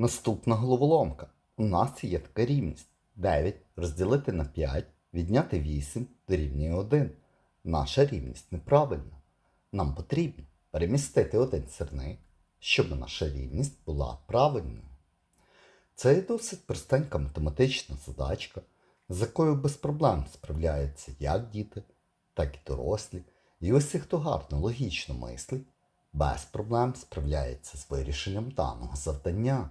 Наступна головоломка. У нас є така рівність. 9 розділити на 5, відняти 8 дорівнює 1. Наша рівність неправильна. Нам потрібно перемістити один сірник, щоб наша рівність була правильною. Це є досить простенька математична задачка, з якою без проблем справляються як діти, так і дорослі. І усі, хто гарно логічно мислить, без проблем справляється з вирішенням даного завдання.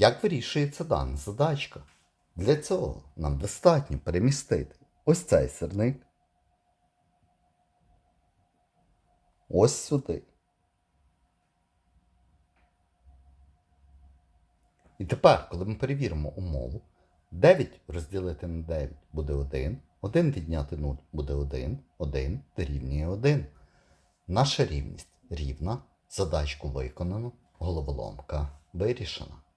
Як вирішується дана задачка? Для цього нам достатньо перемістити ось цей сірник. Ось сюди. І тепер, коли ми перевіримо умову, 9 розділити на 9 буде 1, 1 відняти 0 буде 1, 1 дорівнює 1. Наша рівність рівна, задачку виконано, головоломка вирішена.